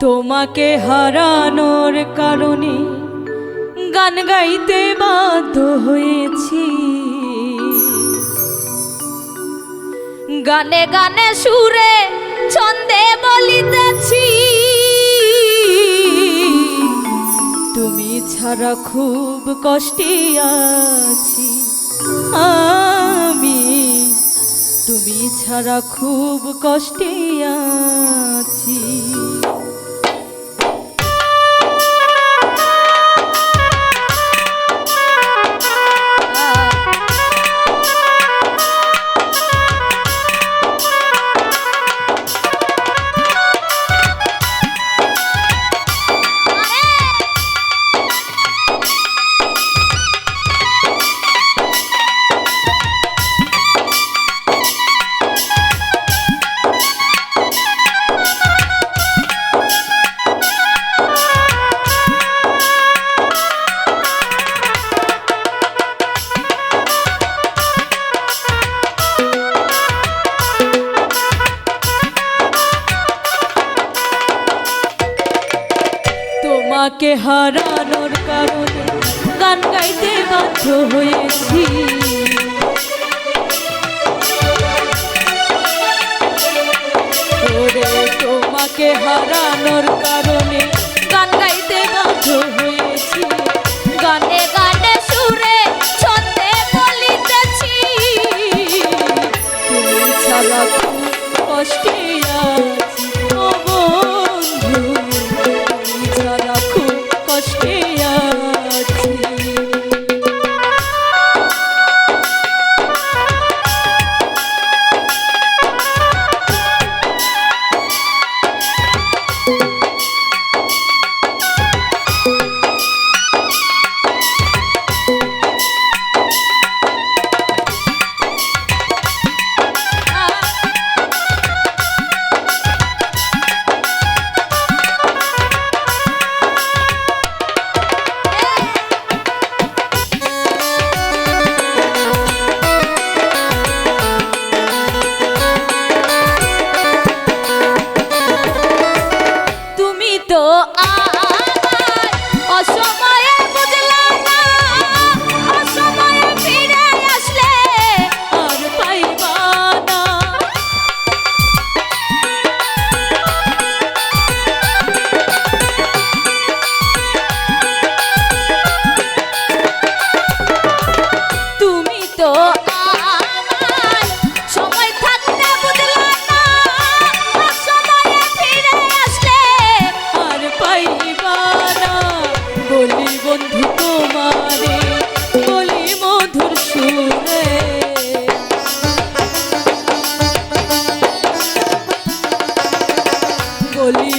তোমাকে হারানোর কারণে গান গাইতে বাধ্য হয়েছি। গানে গানে সুরে ছন্দে বলিতেছি। তুমি ছাড়া খুব কষ্টে আছি। আমি, তুমি ছাড়া খুব কষ্টে আছি। তোমাকে হারানোর কারণে গান গাইতে বাধ্য হয়েছি। তোমাকে হারানোর কারণে গান গাইতে বাধ্য তুমি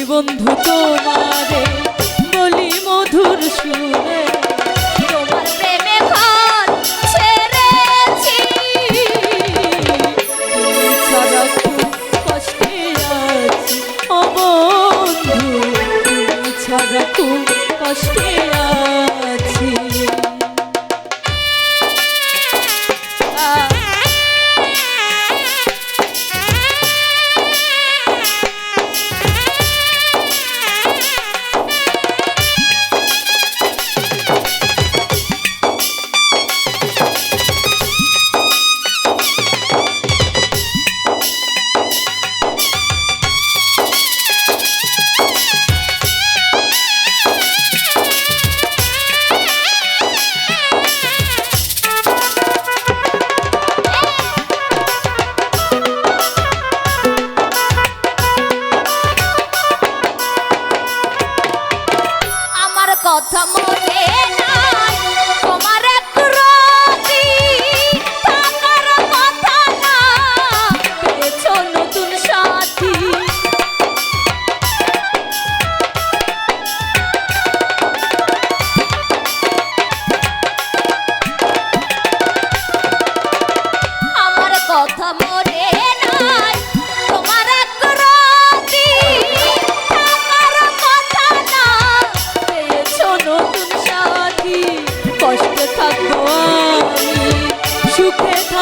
বন্ধু তোমারে বলি মধুর সুরে। তোমার প্রেমে ঘর ছেড়েছি। ছাড়া খুব কষ্টে আছি। ও বন্ধু ছাড়া খুব কষ্টে কথা মনে না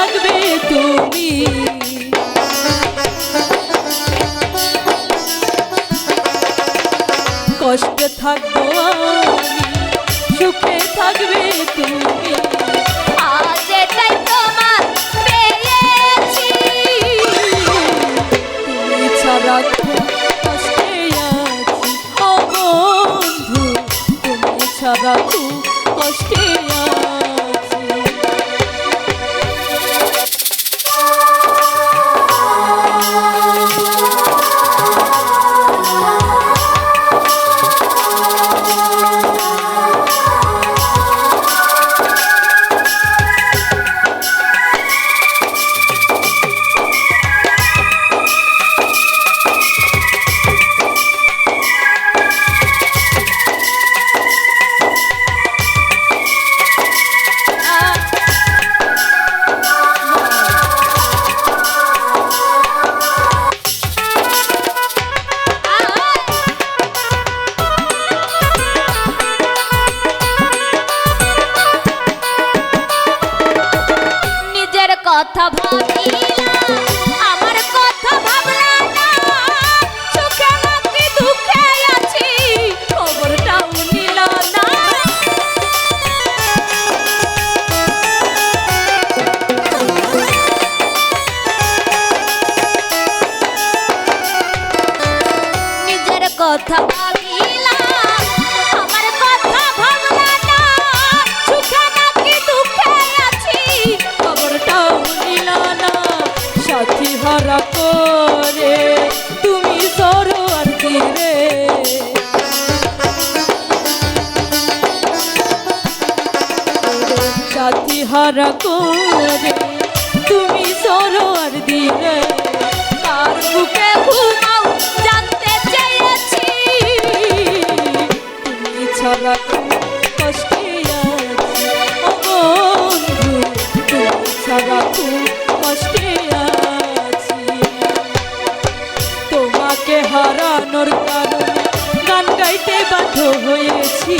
থাকবে তুমি। কষ্টে থাকব সুখে থাকবে তুমি। আজ এটাই তোমার পেয়েছি। তুমি ছাড়া কষ্টে আছি। ও বন্ধু তুমি ছাড়া খুব কষ্টে আছি। কথা ভাবিলাম হারা করে। তুমি সরো আর দিলে কার বুকে ঘুমাও, জানতে চেয়েছি। তুমি ছাড়া কষ্টে আছি। বন্ধু, তুমি ছাড়া খুব কষ্টে আছি। তোমাকে হারানোর কারণে গান গাইতে বাধ্য হয়েছি।